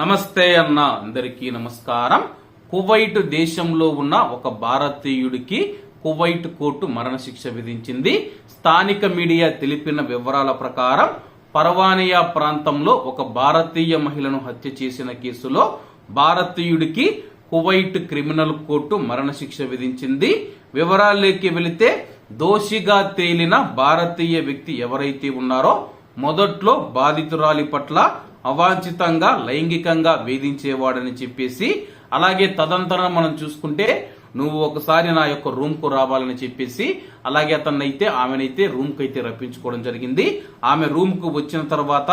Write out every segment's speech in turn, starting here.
నమస్తే అన్న అందరికీ నమస్కారం. కువైట్ దేశంలో ఉన్న ఒక భారతీయుడికి కువైట్ కోర్టు మరణశిక్ష విధించింది. స్థానిక మీడియా తెలిపిన వివరాల ప్రకారం పర్వానియా ప్రాంతంలో ఒక భారతీయ మహిళను హత్య చేసిన కేసులో భారతీయుడికి కువైట్ క్రిమినల్ కోర్టు మరణశిక్ష విధించింది. వివరాల్లోకి వెళితే దోషిగా తేలిన భారతీయ వ్యక్తి ఎవరైతే ఉన్నారో మొదట్లో బాధితురాలి పట్ల అవాంఛితంగా లైంగికంగా వేధించేవాడని చెప్పేసి అలాగే తదంతరం మనం చూసుకుంటే నువ్వు ఒకసారి నా యొక్క రూమ్కు రావాలని చెప్పేసి అలాగే అతన్నైతే ఆమెనైతే రూమ్కు అయితే రప్పించుకోవడం జరిగింది. ఆమె రూమ్కు వచ్చిన తర్వాత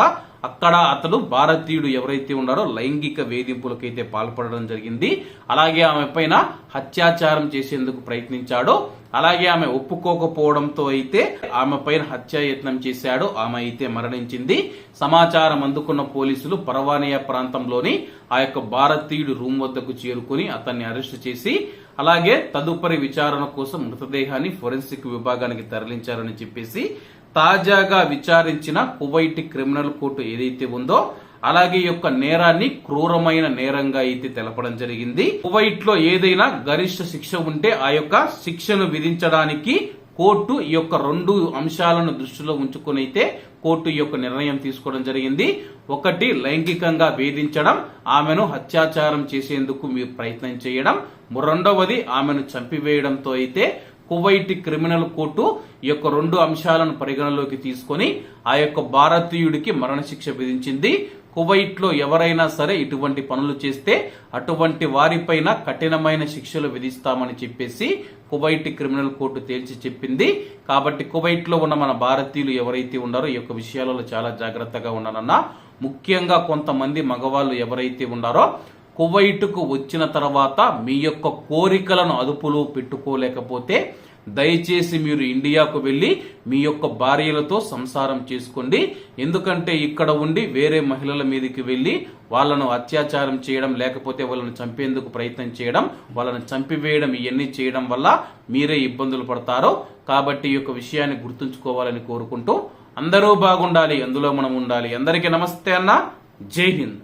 అక్కడ అతడు భారతీయుడు ఎవరైతే ఉన్నారో లైంగిక వేధింపులకైతే పాల్పడడం జరిగింది. అలాగే ఆమె పైన అత్యాచారం చేసేందుకు ప్రయత్నించాడు. అలాగే ఆమె ఒప్పుకోకపోవడంతో అయితే ఆమె పైన హత్యాయత్నం చేశాడు. ఆమె అయితే మరణించింది. సమాచారం అందుకున్న పోలీసులు పరవానియా ప్రాంతంలోని ఆ యొక్క భారతీయుడు రూమ్ వద్దకు చేరుకుని అతన్ని అరెస్ట్ చేసి అలాగే తదుపరి విచారణ కోసం మృతదేహాన్ని ఫోరెన్సిక్ విభాగానికి తరలించారని చెప్పేసి తాజాగా విచారించిన కువైట్ క్రిమినల్ కోర్టు ఏదైతే ఉందో అలాగే యొక్క నేరాన్ని క్రూరమైన నేరంగా అయితే తెలపడం జరిగింది. కువైట్లో ఏదైనా గరిష్ట శిక్ష ఉంటే ఆ యొక్క శిక్షను విధించడానికి కోర్టు ఈ యొక్క రెండు అంశాలను దృష్టిలో ఉంచుకుని అయితే కోర్టు ఈ యొక్క నిర్ణయం తీసుకోవడం జరిగింది. ఒకటి లైంగికంగా వేధించడం ఆమెను హత్యాచారం చేసేందుకు మీరు ప్రయత్నం చేయడం. రెండవది ఆమెను చంపివేయడంతో అయితే కువైట్ క్రిమినల్ కోర్టు ఈ యొక్క రెండు అంశాలను పరిగణలోకి తీసుకొని ఆ యొక్క భారతీయుడికి మరణశిక్ష విధించింది. కువైట్లో ఎవరైనా సరే ఇటువంటి పనులు చేస్తే అటువంటి వారిపైన కఠినమైన శిక్షలు విధిస్తామని చెప్పేసి కువైట్ క్రిమినల్ కోర్టు తేల్చి చెప్పింది. కాబట్టి కువైట్లో ఉన్న మన భారతీయులు ఎవరైతే ఉన్నారో ఈ యొక్క విషయాలలో చాలా జాగ్రత్తగా ఉన్నానన్నా ముఖ్యంగా కొంతమంది మగవాళ్ళు ఎవరైతే ఉన్నారో కువైట్కు వచ్చిన తర్వాత మీ యొక్క కోరికలను అదుపులో పెట్టుకోలేకపోతే దయచేసి మీరు ఇండియాకు వెళ్ళి మీ యొక్క భార్యలతో సంసారం చేసుకోండి. ఎందుకంటే ఇక్కడ ఉండి వేరే మహిళల మీదకి వెళ్ళి వాళ్ళను అత్యాచారం చేయడం లేకపోతే వాళ్ళను చంపేందుకు ప్రయత్నం చేయడం వాళ్ళను చంపివేయడం ఇవన్నీ చేయడం వల్ల మీరే ఇబ్బందులు పడతారో. కాబట్టి ఈ యొక్క విషయాన్ని గుర్తుంచుకోవాలని కోరుకుంటూ అందరూ బాగుండాలి అందులో మనం ఉండాలి. అందరికీ నమస్తే అన్న. జై హింద్.